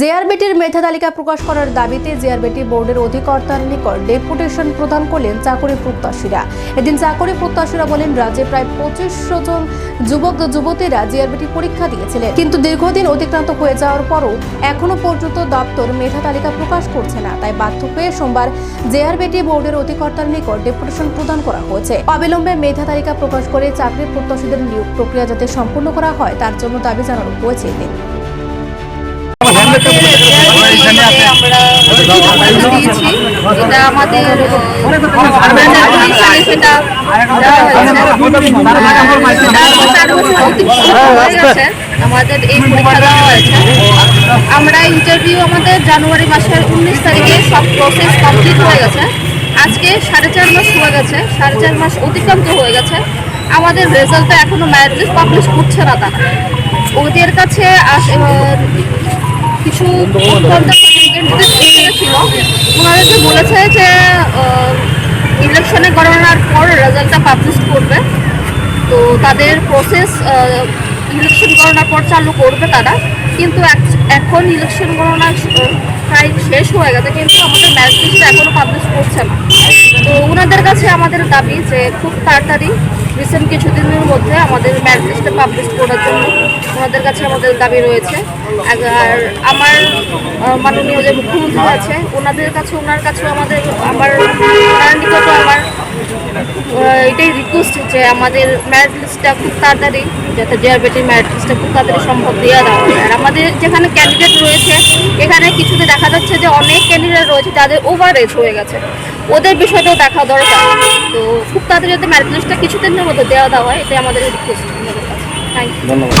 জেআরবিটির মেধা তালিকা প্রকাশ করার দাবিতে জেআরবিটি বোর্ডের অধিকর্তার নিকট ডেপুটেশন প্রদান করলেন চাকরি প্রত্যাশীরা। এদিন চাকরি প্রত্যাশীরা বলেন, রাজ্যে প্রায় পঁচিশশো জন যুবক যুবতীরা জিআরবিটি পরীক্ষা দিয়েছিলেন। কিন্তু দীর্ঘদিন অতিক্রান্ত হয়ে যাওয়ার পরও এখনও পর্যন্ত দপ্তর মেধা তালিকা প্রকাশ করছে না। তাই বাধ্য হয়ে সোমবার জেআরবিটি বোর্ডের অধিকর্তার নিকট ডেপুটেশন প্রদান করা হয়েছে। অবিলম্বে মেধা তালিকা প্রকাশ করে চাকরি প্রত্যাশীদের নিয়োগ প্রক্রিয়া যাতে সম্পূর্ণ করা হয়, তার জন্য দাবি জানানো হয়েছে আমরা দিয়েছি এটা আমাদের সেটা এই পরীক্ষা দেওয়া হয়েছে আমরা ইন্টারভিউ আমাদের জানুয়ারি মাসের উনিশ তারিখে সব প্রসেস কমপ্লিট হয়ে গেছে। আজকে সাড়ে চার মাস হয়ে গেছে। সাড়ে চার মাস অতিক্রান্ত হয়ে গেছে। আমাদের রেজাল্টটা এখনও লিস্ট পাবলিশ করছে না তারা। ওদের কাছে কিছু ছিল। ওনাদেরকে বলেছে যে ইলেকশনে গণনার পর রেজাল্টটা পাবলিশ করবে। তো তাদের প্রসেস ইলেকশন গণনার পর চালু করবে তারা। কিন্তু এখন ইলেকশন গণনা প্রায় শেষ হয়ে গেছে। কিন্তু আমাদের লিস্টটা এখনও পাবলিশ করছে না। তো ওনাদের কাছে আমাদের দাবি যে, খুব তাড়াতাড়ি রিসেন্ট কিছুদিনের মধ্যে আমাদের ম্যারিট লিস্টটা পাবলিশ করার জন্য ওনাদের কাছে আমাদের দাবি রয়েছে। আর আমার মাননীয় যে মুখ্যমন্ত্রী আছে ওনাদের কাছে, ওনার কাছেও আমাদের আমার ওনার আমার এটাই রিকোয়েস্ট যে আমাদের ম্যারিট লিস্টটা খুব তাড়াতাড়ি, যাতে জেআরবিটির ম্যারিট লিস্টটা খুব তাড়াতাড়ি সম্ভব দেওয়া দেওয়া আর আমাদের যেখানে ক্যান্ডিডেট রয়েছে, এখানে কিছুতে দেখা যাচ্ছে যে অনেক ক্যান্ডিডেট রয়েছে যাদের ওভার এজ হয়ে গেছে। ওদের বিষয়টাও দেখা দরকার। তো খুব তাড়াতাড়ি যাতে ম্যারিট লিস্টটা কিছুদিনের মধ্যে দেওয়া দেওয়া হয়, এটাই আমাদের রিকোয়েস্ট ধন্যবাদ।